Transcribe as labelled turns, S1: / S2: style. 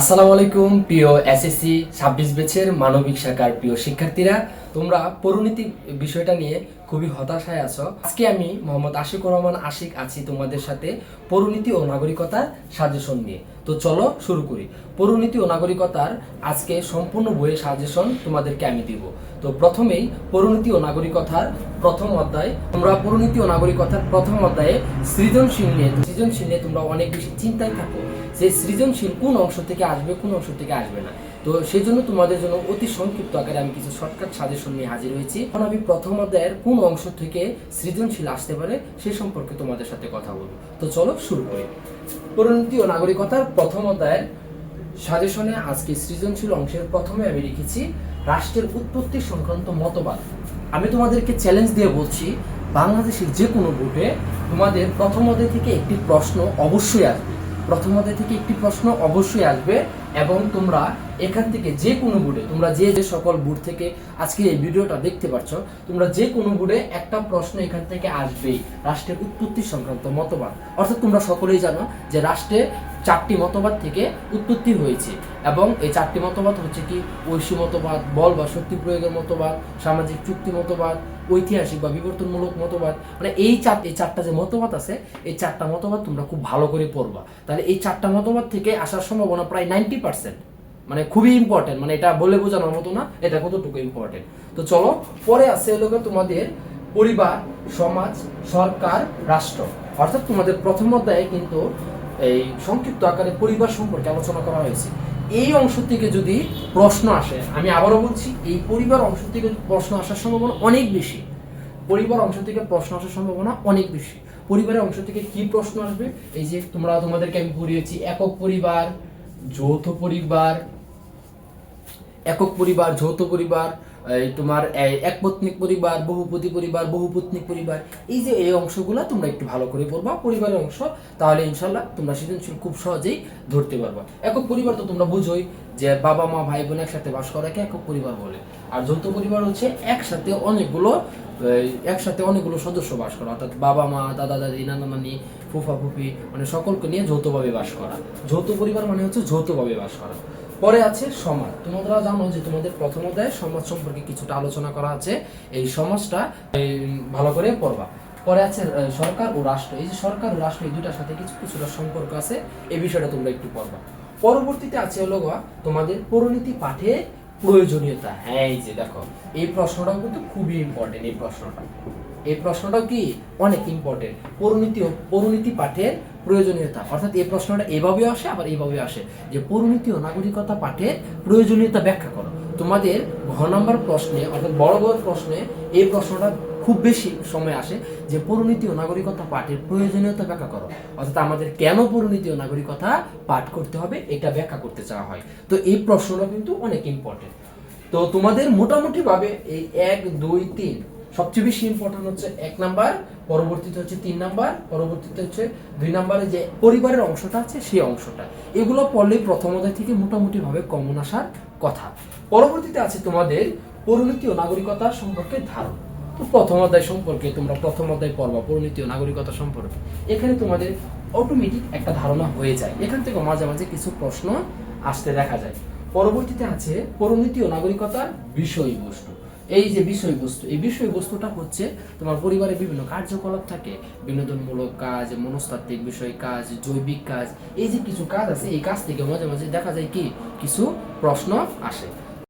S1: আসসালামু আলাইকুম প্রিয় এসএসসি ছাব্বিশ বেচের মানবিক শাখার প্রিয় শিক্ষার্থীরা। তোমরা পরিণতি বিষয়টা নিয়ে খুবই হতাশায় আছো। আজকে আমি মোহাম্মদ আশিকুর রহমান আশিক আছি তোমাদের সাথে পরিণতি ও নাগরিকতার সাজেশন নিয়ে। তো চলো শুরু করি। পরিণতি ও নাগরিকতার আজকে সম্পূর্ণ বইয়ের সাজেশন তোমাদেরকে আমি দিব। তো প্রথমেই পরিণতি ও নাগরিকতার প্রথম অধ্যায়। তোমরা পরিণতি ও নাগরিকতার প্রথম অধ্যায়ে সৃজনশীল নিয়ে সৃজনশীল নিয়ে তোমরা অনেক বেশি চিন্তায় থাকো। যে সৃজনশীল কোন অংশ থেকে আসবে, কোন অংশ থেকে আসবে না। তো সেই জন্য তোমাদের জন্য অতি সংক্ষিপ্ত আকারে আমি কিছু শর্টকাট সাজেশন নিয়ে হাজির হয়েছি। এখন আমি প্রথম অধ্যায়ের কোন অংশ থেকে সৃজনশীল আসতে পারে সে সম্পর্কে তোমাদের সাথে কথা বলব। তো চলো শুরু করি। পরিণতি ও নাগরিকতার প্রথম অধ্যায়ের সাজেশনে আজকে সৃজনশীল অংশের প্রথমে আমি লিখেছি, রাষ্ট্রের উৎপত্তি সংক্রান্ত মতবাদ। আমি তোমাদেরকে চ্যালেঞ্জ দিয়ে বলছি, বাংলাদেশের যে কোনো ভোটে তোমাদের প্রথম অধ্যায় থেকে একটি প্রশ্ন অবশ্যই আসবে। প্রথম থেকে একটি প্রশ্ন অবশ্যই আসবে এবং তোমরা এখান থেকে যে কোনো বুডে তোমরা যে যে সকল বুট থেকে আজকে এই ভিডিওটা দেখতে পাচ্ছ তোমরা যে কোনো বুডে একটা প্রশ্ন এখান থেকে আসবেই, রাষ্ট্রের উৎপত্তি সংক্রান্ত মতবাদ। অর্থাৎ তোমরা সকলেই জানো যে রাষ্ট্রের চারটি মতবাদ থেকে উৎপত্তি হয়েছে। এবং এই চারটি মতবাদ হচ্ছে কি? ঐশী মতবাদ, বল বা শক্তি প্রয়োগের মতবাদ, সামাজিক চুক্তি মতবাদ, ঐতিহাসিক বা বিবর্তনমূলক মতবাদ। মানে এই চার, এই চারটা যে মতবাদ আছে, এই চারটা মতবাদ তোমরা খুব ভালো করে পড়বা। তাহলে এই চারটা মতবাদ থেকে আসার সম্ভাবনা প্রায় নাইনটি পার্সেন্ট। মানে খুবই ইম্পর্টেন্ট মানে এটা বলে বোঝানোর মতো না, এটা কতটুকু ইম্পর্টেন্ট তো চলো, পরে আছে হলো তোমাদের পরিবার, সমাজ, সরকার, রাষ্ট্র। অর্থাৎ তোমাদের প্রথম অধ্যায়ে কিন্তু এই সংক্ষিপ্ত আকারে পরিবার সম্পর্কে আলোচনা করা হয়েছে। এই অংশ থেকে যদি প্রশ্ন আসে, আমি আবারও বলছি, এই পরিবার অংশ থেকে প্রশ্ন আসার সম্ভাবনা অনেক বেশি। পরিবার অংশ থেকে প্রশ্ন আসার সম্ভাবনা অনেক বেশি। পরিবারের অংশ থেকে কি প্রশ্ন আসবে? এই যে তোমরা, তোমাদেরকে আমি পড়িয়েছি একক পরিবার, যৌথ পরিবার, একক পরিবার, যৌথ পরিবার এই তোমার একপত্নিক পরিবার, বহুপতি পরিবার, বহুপত্নিক পরিবার, এই যে এই অংশগুলো তোমরা একটু ভালো করে পড়বা, পরিবারের অংশ, তাহলে ইনশাল্লাহ তোমরা সৃজনশীল খুব সহজেই ধরতে পারবা। একক পরিবার তো তোমরা বুঝোই যে বাবা, মা, ভাই বোন একসাথে বাস করাকে একক পরিবার বলে। আর যৌথ পরিবার হচ্ছে একসাথে অনেকগুলো একসাথে অনেকগুলো সদস্য বাস করা, অর্থাৎ বাবা, মা, দাদা, দাদি, নানা, নানি, ফুফা, ফুফি মানে সকলকে নিয়ে যৌথভাবে বাস করা। যৌথ পরিবার মানে হচ্ছে যৌথভাবে বাস করা। পরে আছে সমাজ। তোমরা জানো যে তোমাদের প্রথম অধ্যায়ে সমাজ সম্পর্কে কিছুটা আলোচনা করা আছে। এই সমাজটা ভালো করে পড়বা। পরে আছে সরকার ও রাষ্ট্র। এই যে সরকার ও রাষ্ট্র, এই দুটার সাথে কিছু, কিছুটা সম্পর্ক আছে। এই বিষয়টা তোমরা একটু পড়বা। পরবর্তীতে আছে হলো তোমাদের পরিণতি পাঠে প্রয়োজনীয়তা। হ্যাঁ এই যে দেখো, এই প্রশ্নটাও কিন্তু খুবই ইম্পর্টেন্ট এই প্রশ্নটা। এই প্রশ্নটাও কি? অনেক ইম্পর্টেন্ট পরিণতি পরিণতি পাঠের প্রয়োজনীয়তা। অর্থাৎ এই প্রশ্নটা এভাবে আসে, আবার এইভাবে আসে। যে পরিণতি ও নাগরিকতা পাঠের প্রয়োজনীয়তা ব্যাখ্যা করো। তোমাদের ঘ নম্বর প্রশ্নে, অর্থাৎ বড় বড় প্রশ্নে, এই প্রশ্নটা খুব বেশি সময় আসে। যে পরিণতি ও নাগরিকতা পাঠের প্রয়োজনীয়তা ব্যাখ্যা করো। অর্থাৎ আমাদের কেন পরিণতি ও নাগরিকতা পাঠ করতে হবে, এটা ব্যাখ্যা করতে চাওয়া হয়। তো এই প্রশ্নটা কিন্তু অনেক ইম্পর্টেন্ট তো তোমাদের মোটামুটি ভাবে এই এক, দুই, তিন সবচেয়ে বেশি ইম্পর্টেন্ট হচ্ছে এক নাম্বার পরবর্তীতে হচ্ছে তিন নাম্বার পরবর্তীতে হচ্ছে দুই নাম্বারে যে পরিবারের অংশটা আছে সেই অংশটা। এগুলো পড়লে প্রথম অধ্যায় থেকে মোটামুটিভাবে কমন আসার কথা। পরবর্তীতে আছে তোমাদের পরিণতি ও নাগরিকতা সম্পর্কে ধারণা। তো প্রথম অধ্যায় সম্পর্কে তোমরা প্রথম অধ্যায় পড়বা পরিণতি ও নাগরিকতা সম্পর্কে। এখানে তোমাদের অটোমেটিক একটা ধারণা হয়ে যায়। এখান থেকে মাঝে মাঝে কিছু প্রশ্ন আসতে দেখা যায়। পরবর্তীতে আছে পরিণতি ও নাগরিকতার বিষয়বস্তু। এই যে বিষয়বস্তু, এই বিষয়বস্তুটা হচ্ছে তোমার পরিবারের বিভিন্ন কার্যকলাপ থাকে, বিনোদনমূলক কাজ, মনস্তাত্ত্বিক বিষয় কাজ, জৈবিক কাজ, এই যে কিছু কাজ আছে, এই কাজ থেকে মাঝে মাঝে দেখা যায় কি, কিছু প্রশ্ন আসে।